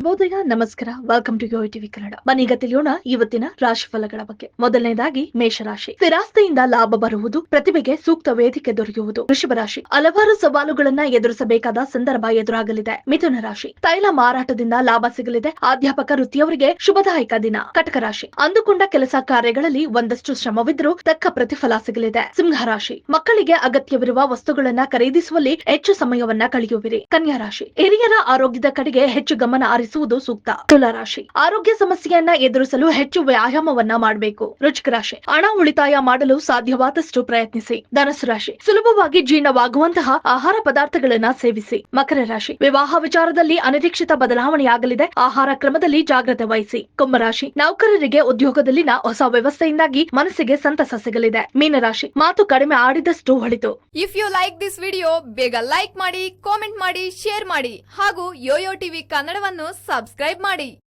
ಶುಭೋದಯ ನಮಸ್ಕಾರ. Welcome to Yo TV Kannada ಮನೀಗ ತಿಳಿಯೋಣ ಇವತ್ತಿನ ರಾಶಿ ಫಲಗಳ ಬಗ್ಗೆ. ಮೊದಲನೇದಾಗಿ ಮೇಷರಾಶಿ. ಸ್ಥಿರಾಸ್ತಿಯಿಂದ ಲಾಭ ಬರುವುದು, ಪ್ರತಿಭೆಗೆ ಸೂಕ್ತ ವೇದಿಕೆ ದೊರೆಯುವುದು. ವೃಷಭ ರಾಶಿ. ಹಲವಾರು ಸವಾಲುಗಳನ್ನ ಎದುರಿಸಬೇಕಾದ ಸಂದರ್ಭ ಎದುರಾಗಲಿದೆ. ಮಿಥುನ ರಾಶಿ. ತೈಲ ಮಾರಾಟದಿಂದ ಲಾಭ ಸಿಗಲಿದೆ. ಅಧ್ಯಾಪಕ ವೃತ್ತಿಯವರಿಗೆ ಶುಭದಾಯಕ ದಿನ. ಕಟಕ ರಾಶಿ. ಅಂದುಕೊಂಡ ಕೆಲಸ ಕಾರ್ಯಗಳಲ್ಲಿ ಒಂದಷ್ಟು ಶ್ರಮವಿದ್ರೂ ತಕ್ಕ ಪ್ರತಿಫಲ ಸಿಗಲಿದೆ. ಸಿಂಹ ರಾಶಿ. ಮಕ್ಕಳಿಗೆ ಅಗತ್ಯವಿರುವ ವಸ್ತುಗಳನ್ನ ಖರೀದಿಸುವಲ್ಲಿ ಹೆಚ್ಚು ಸಮಯವನ್ನ ಕಳೆಯುವಿರಿ. ಕನ್ಯಾ ರಾಶಿ. ಹಿರಿಯರ ಆರೋಗ್ಯದ ಕಡೆಗೆ ಹೆಚ್ಚು ಗಮನ ಹರಿಸುವುದು ಸೂಕ್ತ. ತುಲಾ ರಾಶಿ. ಆರೋಗ್ಯ ಸಮಸ್ಯೆಯನ್ನ ಎದುರಿಸಲು ಹೆಚ್ಚು ವ್ಯಾಯಾಮವನ್ನ ಮಾಡಬೇಕು. ರುಚಿಕ ರಾಶಿ. ಹಣ ಉಳಿತಾಯ ಮಾಡಲು ಸಾಧ್ಯವಾದಷ್ಟು ಪ್ರಯತ್ನಿಸಿ. ಧನಸು ರಾಶಿ. ಸುಲಭವಾಗಿ ಜೀರ್ಣವಾಗುವಂತಹ ಆಹಾರ ಪದಾರ್ಥಗಳನ್ನ ಸೇವಿಸಿ. ಮಕರ ರಾಶಿ. ವಿವಾಹ ವಿಚಾರದಲ್ಲಿ ಅನಿರೀಕ್ಷಿತ ಬದಲಾವಣೆಯಾಗಲಿದೆ. ಆಹಾರ ಕ್ರಮದಲ್ಲಿ ಜಾಗ್ರತೆ ವಹಿಸಿ. ಕುಂಭರಾಶಿ ನೌಕರರಿಗೆ ಉದ್ಯೋಗದಲ್ಲಿನ ಹೊಸ ವ್ಯವಸ್ಥೆಯಿಂದಾಗಿ ಮನಸ್ಸಿಗೆ ಸಂತಸ ಸಿಗಲಿದೆ. ಮೀನರಾಶಿ ಮಾತು ಕಡಿಮೆ ಆಡಿದಷ್ಟು ಹೊಳಿತು if you like this video ಬೇಗ ಲೈಕ್ ಮಾಡಿ ಕಾಮೆಂಟ್ ಮಾಡಿ ಶೇರ್ ಮಾಡಿ. ಹಾಗೂ ಯೋಯೋ ಟಿವಿ ಕನ್ನಡವನ್ನು ಸಬ್ಸ್ಕ್ರೈಬ್ ಮಾಡಿ.